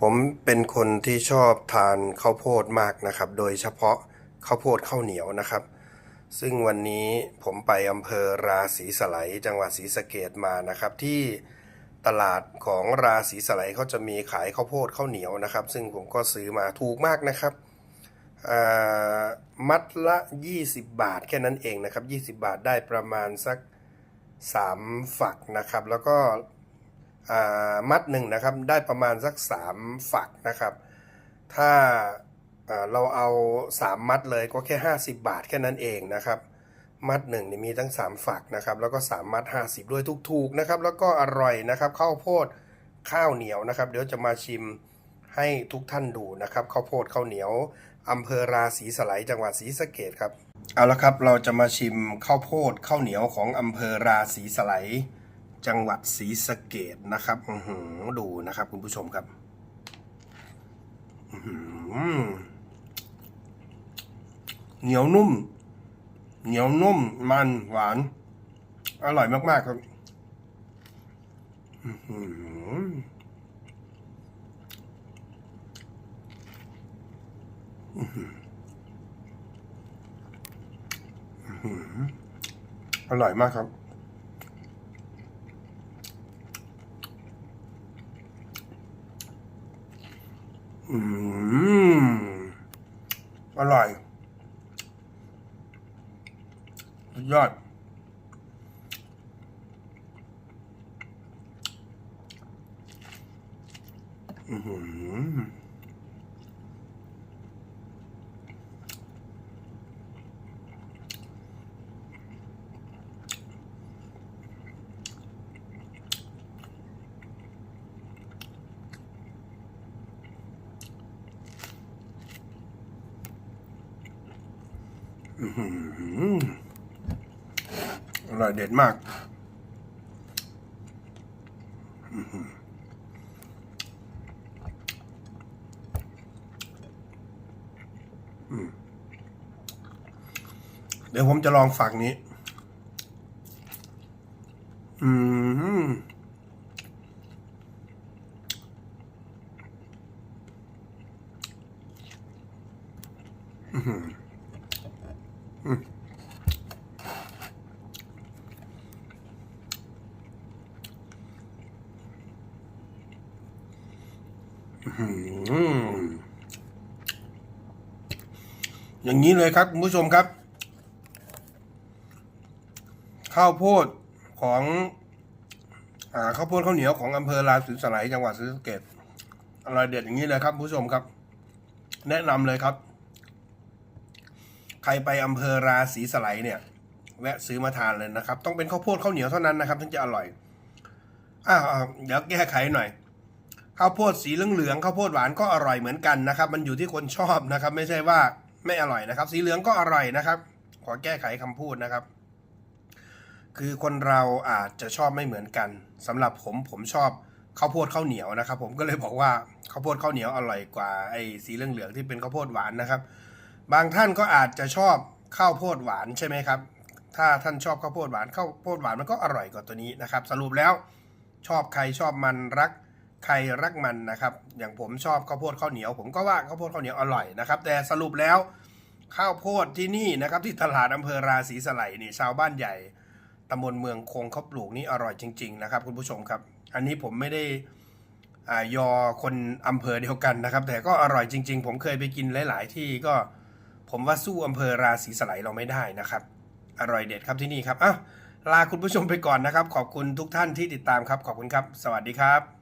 ผมเป็นคนที่ชอบทานข้าวโพดมากนะครับ โดยเฉพาะข้าวโพดข้าวเหนียวนะครับ ซึ่งวันนี้ผมไปอำเภอราศีสไลจังหวัดศรีสะเกดมานะครับ ที่ตลาดของราศีสไลเขาจะมีขายข้าวโพดข้าวเหนียวนะครับ ซึ่งผมก็ซื้อมาถูกมากนะครับมัดละ 20 บาทแค่นั้นเองนะครับ 20 บาทได้ประมาณสัก 3 ฝักนะครับ แล้วก็ มัดหนึ่งนะครับได้ประมาณสัก3ฝักนะครับ ถ้าเราเอา3มัดเลยก็แค่50บาทแค่นั้นเองนะครับ มัดหนึ่งนี่มีทั้ง3ฝักนะครับ แล้วก็3มัด50ด้วยถูกๆนะครับ แล้วก็อร่อยนะครับข้าวโพดข้าวเหนียวนะครับ เดี๋ยวจะมาชิมให้ทุกท่านดูนะครับข้าวโพดข้าวเหนียวอำเภอราศีสไลจังหวัดศรีสะเกดครับ เอาละครับเราจะมาชิมข้าวโพดข้าวเหนียวของอำเภอราศีสไล จังหวัดศรีสะเกดนะครับอืดูนะครับ คุณผู้ชมครับเหนียวนุ่ม เหนียวนุ่ม มันหวาน อร่อยมาก ๆ ครับอร่อยมากครับ อืมอร่อยยอด อืม อร่อยเด็ดมาก เดี๋ยวผมจะลองฝักนี้ อืมอื้อหืออืม อย่างนี้เลยครับคุณผู้ชมครับ ข้าวโพดของอข้าวโพดข้าวเหนียวของอำเภอราศีสไลยจังหวัดศรีสะเกษอร่อยเด็ดอย่างนี้เลยครับคุณผู้ชมครับ แนะนำเลยครับ ใครไปอำเภอราศีสไลเนี่ย แวะซื้อมาทานเลยนะครับ ต้องเป็นข้าวโพดข้าวเหนียวเท่านั้นนะครับ ถึงจะอร่อยอ้าวเดี๋ยวแก้ไขหน่อยข้าวโพดสีเหลืองๆข้าวโพดหวานก็อร่อยเหมือนกันนะครับ มันอยู่ที่คนชอบนะครับ ไม่ใช่ว่าไม่อร่อยนะครับ สีเหลืองก็อร่อยนะครับ ขอแก้ไขคำพูดนะครับ คือคนเราอาจจะชอบไม่เหมือนกันสำหรับผมผมชอบข้าวโพดข้าวเหนียวนะครับ ผมก็เลยบอกว่าข้าวโพดข้าวเหนียวอร่อยกว่าไอ้สีเหลืองๆที่เป็นข้าวโพดหวานนะครับ บางท่านก็อาจจะชอบข้าวโพดหวานใช่ไหมครับ ถ้าท่านชอบข้าวโพดหวานข้าวโพดหวานมันก็อร่อยกว่าตัวนี้นะครับ สรุปแล้วชอบใครชอบมันรักใครรักมันนะครับ อย่างผมชอบข้าวโพดข้าวเหนียว ผมก็ว่าข้าวโพดข้าวเหนียวอร่อยนะครับ แต่สรุปแล้วข้าวโพดที่นี่นะครับที่ตลาดอำเภอราศีสไลนี่ชาวบ้านใหญ่ตำบลเมืองคงเขาปลูกนี่อร่อยจริง ๆ นะครับ คุณผู้ชมครับ อันนี้ผมไม่ได้อยอคนอำเภอเดียวกันนะครับ แต่ก็อร่อยจริง ๆ ผมเคยไปกินหลาย ๆ ที่ก็ ผมว่าสู้อำเภอราศีสไลเราไม่ได้นะครับ อร่อยเด็ดครับที่นี่ครับอะลาคุณผู้ชมไปก่อนนะครับ ขอบคุณทุกท่านที่ติดตามครับ ขอบคุณครับ สวัสดีครับ